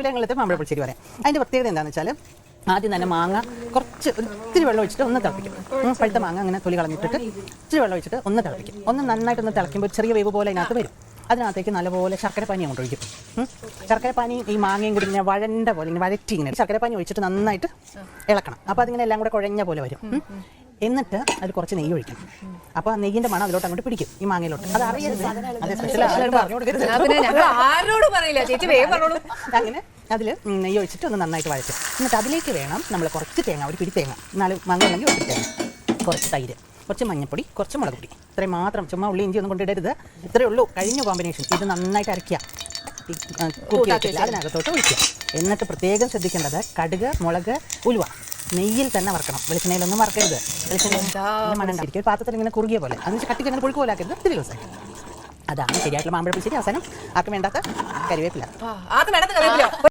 കോവിലങ്ങളത്തെ മാമ്പഴ പുളിശ്ശേരി പറയാം. അതിന്റെ പ്രത്യേകത എന്താണെന്ന് വെച്ചാൽ ആദ്യം തന്നെ മാങ്ങ കുറച്ച് ഒത്തിരി വെള്ളം ഒഴിച്ചിട്ട് ഒന്ന് തിളപ്പിക്കും. പഴുത്ത മാങ്ങ അങ്ങനെ തൊലി കളഞ്ഞിട്ടിട്ട് ഇത്തിരി വെള്ളം ഒഴിച്ചിട്ട് ഒന്ന് തിളപ്പിക്കും. ഒന്ന് നന്നായിട്ട് ഒന്ന് തിളയ്ക്കുമ്പോൾ ചെറിയ വേവ് പോലെ അതിനകത്ത് വരും. അതിനകത്തേക്ക് നല്ലപോലെ ശർക്കരപ്പാനി അങ്ങോട്ട് ഒഴിക്കും. ഉം. ശർക്കര പാനി ഈ മാങ്ങയും കൂടി ഇങ്ങനെ വഴണ്ട പോലെ ഇങ്ങനെ വഴറ്റി ഇങ്ങനെ ശർക്കരപ്പാനി ഒഴിച്ചിട്ട് നന്നായിട്ട് ഇളക്കണം. അപ്പോൾ അതിങ്ങനെ എല്ലാം കൂടെ കുഴഞ്ഞ പോലെ വരും. എന്നിട്ട് അതിൽ കുറച്ച് നെയ്യ് ഒഴിക്കണം അപ്പോൾ നെയ്യിന്റെ മണം അതിലോട്ട് അങ്ങോട്ട് പിടിക്കും ഈ മാങ്ങയിലോട്ട്. അത് അറിയരുത്. അതെ സ്പെഷ്യൽ ആയിട്ട് പറഞ്ഞു കൊടുക്കരുത് ആ, പിന്നെ ഞങ്ങൾ പറയില്ല. ചേച്ചി വേഗം പറഞ്ഞോളൂ. അങ്ങനെ അതിൽ നെയ്യ് ഒഴിച്ചിട്ട് ഒന്ന് നന്നായിട്ട് വഴറ്റും. എന്നിട്ട് അതിലേക്ക് വേണം നമ്മൾ കുറച്ച് തേങ്ങ ഒരു പിടി തേങ്ങ. നാല് മാങ്ങ ഉണ്ടെങ്കിൽ ഒരു തേങ്ങ. കുറച്ച് തൈര് കുറച്ച് മഞ്ഞൾപ്പൊടി കുറച്ച് മുളക് പൊടി. ഇത്രയും മാത്രം ചുമ്മാ ഉള്ളി ഇഞ്ചി ഒന്നും കൊണ്ടിടരുത്. ഇത്രയേ ഉള്ളൂ. കഴിഞ്ഞ കോമ്പിനേഷൻ ഇത് നന്നായിട്ട് അരയ്ക്കുക. വെച്ചിട്ട് അതിനകത്തോട്ട് ഒഴിക്കുക. എന്നിട്ട് പ്രത്യേകം ശ്രദ്ധിക്കേണ്ടത് കടുക് മുളക് ഉലുവ. നെയ്യിൽ തന്നെ വറക്കണം. വെളിച്ചെണ്ണയിലൊന്നും വറക്കരുത്. വെളിച്ചെണ്ണ മണം കാണിക്കും ഒരു പാത്രത്തിൽ ഇങ്ങനെ കുറുകിയ പോലെ. അതിന് കട്ടിക്ക് അങ്ങനെ പുഴുക്ക് പോലെ ആക്കരുത്. ഇത്തിരി ദിവസം അതാണ് ശരിയായിട്ടുള്ള മാമ്പഴ പിടിച്ചിട്ട് അവസാനം ആർക്കും വേണ്ടാത്ത ആർക്കും കറിയില്ല